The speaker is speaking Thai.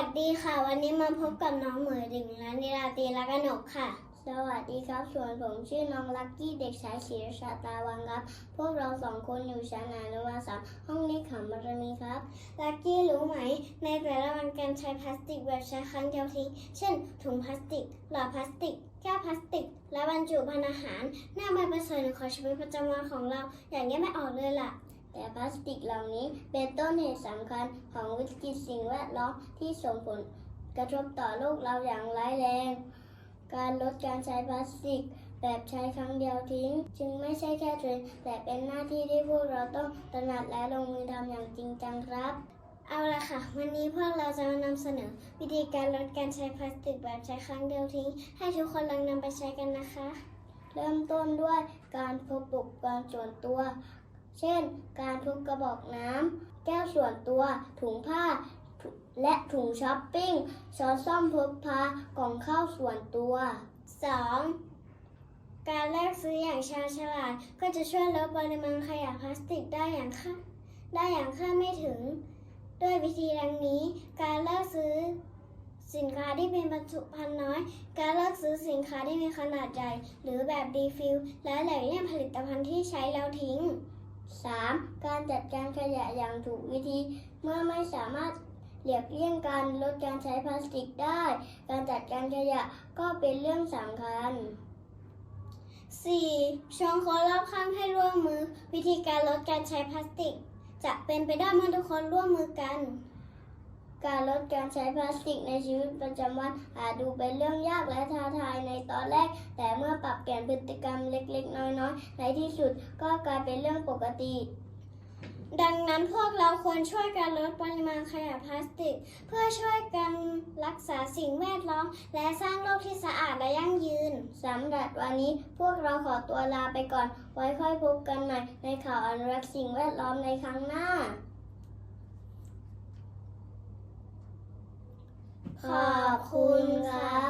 ัสดีค่ะ วันนี้มาพบกับน้องเหมยดิ่งและนิราตีและกนกค่ะ สวัสดีครับส่วนผมชื่อน้องลักกี้เด็กชายศิรชาตาวังครับ พวกเราสองคนอยู่ชั้นอนุบาลสามห้องนี้ขำบารมีครับลักกี้รู้ไหม ในแต่ละวันการใช้พลาสติกแบบใช้ครั้งเดียวทิ้งเช่น ถุงพลาสติกหลอดพลาสติกแก้วพลาสติก และบรรจุภัณฑ์อาหาร หน้าใบเป็นส่วนหนึ่งของชีวิตประจำวันของเรา อย่างนี้ยไม่ออกเลยล่ะ แต่พลาสติกเหล่านี้เป็นต้นเหตุสำคัญของวิกฤตสิ่งแวดล้อมที่ส่งผลกระทบต่อโลกเราอย่างร้ายแรง การลดการใช้พลาสติก แบบใช้ครั้งเดียวทิ้ง จึงไม่ใช่แค่เทรนด์แต่เป็นหน้าที่ที่พวกเราต้องตระหนักและลงมือทำอย่างจริงจังครับเอาละค่ะ วันนี้พวกเราจะมานำเสนอ วิธีการลดการใช้พลาสติกแบบใช้ครั้งเดียวทิ้ง ให้ทุกคนลองนำไปใช้กันนะคะ เริ่มต้นด้วยการพกอุปกรณ์ส่วนตัว เช่น การพกกระบอกน้ำ แก้วส่วนตัว ถุงผ้า และถุงช้อปปิ้ง ช้อนซ่อมพกพากล่องข้าวส่วนตัว 2. การแลกซื้ออย่างชาญฉลาด ก็จะช่วยลดปริมาณขยะพลาสติกได้อย่างค่าได้อย่างค่าไม่ถึง ด้วยวิธีดังนี้ การเลิกซื้อสินค้าที่เป็นบรรจุภัณฑ์น้อย การเลิกซื้อสินค้าที่มีขนาดใหญ่ หรือแบบดีฟิล และหลีกเลี่ยงผลิตภัณฑ์ที่ใช้แล้วทิ้ง การจัดการขยะอย่างถูกวิธี เมื่อไม่สามารถเลียกเลี่ยงการลดการใช้พลาสติกได้ การจัดการขยะก็เป็นเรื่องสำคัญ 4. ชวนคนรอบข้างให้ร่วมมือ วิธีการลดการใช้พลาสติก จะเป็นไปได้เมื่อทุกคนร่วมมือกัน การลดการใช้พลาสติกในชีวิตประจำวันอาจดูเป็นเรื่องยากและท้าทายในตอนแรก แต่เมื่อปรับเปลี่ยนพฤติกรรมเล็กๆ น้อยๆ ในที่สุดก็กลายเป็นเรื่องปกติ ดังนั้นพวกเราควรช่วยกันลดปริมาณขยะพลาสติก เพื่อช่วยกันรักษาสิ่งแวดล้อม และสร้างโลกที่สะอาดและยั่งยืนสำหรับวันนี้พวกเราขอตัวลาไปก่อน ไว้ค่อยพบกันใหม่ในข่าวอนุรักษ์สิ่งแวดล้อมในครั้งหน้า ขอบคุณครับ